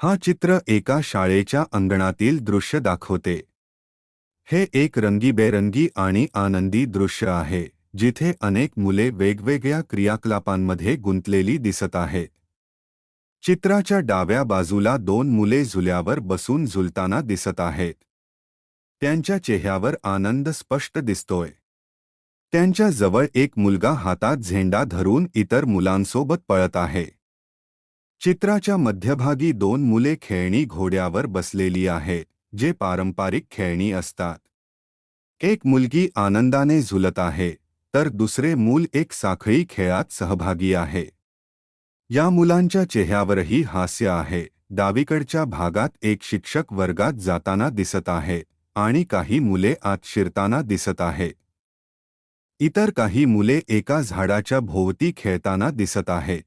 हा चित्र एका शाळेच्या अंगणातील दृश्य दाखवते. हे एक रंगीबेरंगी आणि आनंदी दृश्य आहे जिथे अनेक मुले वेगवेगळ्या क्रियाकलापांमध्ये गुंतलेली दिसत आहेत चित्राच्या डाव्या बाजूला दोन मुले झुल्यावर बसून झुलताना दिसत आहेत. त्यांच्या चेहऱ्यावर आनंद स्पष्ट दिसतोय. त्यांच्या जवळ एक मुलगा हातात झेंडा धरून इतर मुलांसोबत पळत आहे. चित्राच्या मध्यभागी दोन मुले खेळणी घोड्यावर बसलेली आहेत जे पारंपरिक खेळणी असतात. एक मुलगी आनंदाने झुलत आहे तर दुसरे मूल एक साखळी खेळात सहभागी आहे. या मुलांच्या चेहऱ्यावरही हास्य आहे डावीकडच्या भागात एक शिक्षक वर्गात जाताना दिसत आहे आणि काही मुले आत शिरताना दिसत आहे. इतर काही मुले एका झाडाच्या भोवती खेळताना दिसत आहेत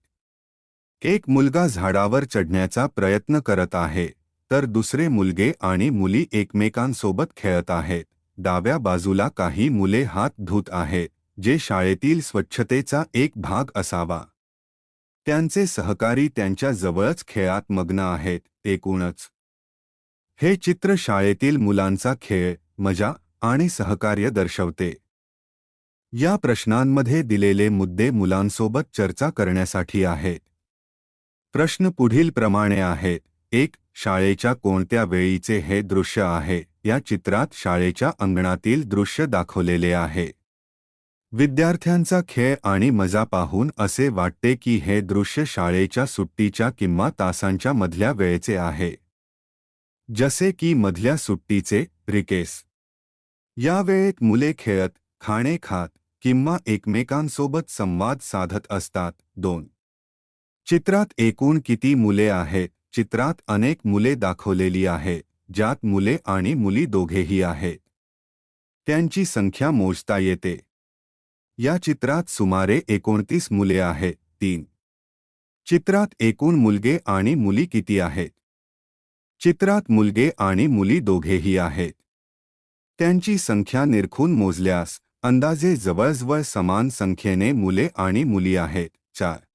एक मुलगा झाडावर चढण्याचा प्रयत्न करत आहे तर दुसरे मुलगे आणि मुली एकमेकांसोबत खेळत आहेत. डाव्या बाजूला काही मुले हात धुत आहेत जे शाळेतील स्वच्छतेचा एक भाग असावा. त्यांचे सहकारी त्यांच्या जवळच खेळात मग्न आहेत एकूणच. हे चित्र शाळेतील मुलांचा खेळ मजा आणि सहकार्य दर्शवते. या प्रश्नांमध्ये दिलेले मुद्दे मुलांसोबत चर्चा करण्यासाठी आहेत. प्रश्न पुढील प्रमाणे आहेत एक शाळेच्या कोणत्या वेळीचे हे दृश्य आहे? या चित्रात शाळेच्या अंगणातील दृश्य दाखवलेले आहे. विद्यार्थ्यांचा खेळ आणि मजा पाहून असे वाटते की हे दृश्य शाळेच्या सुट्टीच्या किंवा तासांच्या मधल्या वेळेचे आहे. जसे की मधल्या सुट्टीचे रिकेस. या वेळेत मुले खेळत खाणे खात किंवा एकमेकांसोबत संवाद साधत असतात. दोन चित्रात एकूण किती मुले आहेत चित्रात अनेक मुले दाखवलेली आहे ज्यात मुले आणि मुली दोघेही आहेत त्यांची संख्या मोजता येते. या चित्रात सुमारे एकोणतीस मुले आहेत तीन. चित्रात एकूण मुलगे आणि मुली किती आहेत चित्रात मुलगे आणि मुली दोघेही आहेत त्यांची संख्या निरखून मोजल्यास अंदाजे जवळजवळ समान संख्येने मुले आणि मुली आहेत चार.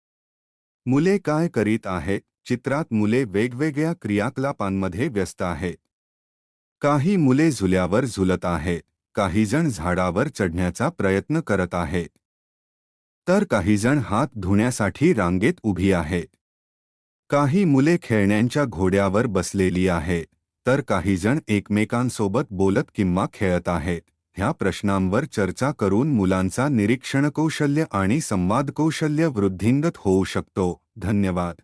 मुले काय करीत आहेत चित्रात मुले वेगवेगळ्या क्रियाकलापांमध्ये व्यस्त आहेत काही मुले झुल्यावर झुलत आहेत काहीजण झाडावर चढण्याचा प्रयत्न करत आहेत तर काहीजण हात धुण्यासाठी रांगेत उभी आहेत काही मुले खेळण्यांच्या घोड्यावर बसलेली आहेत तर काहीजण एकमेकांसोबत बोलत किंवा खेळत आहेत. ह्या प्रश्नांवर चर्चा करून मुलांचा निरीक्षण कौशल्य आणि संवाद कौशल्य वृद्धिंगत होऊ शकतो. धन्यवाद.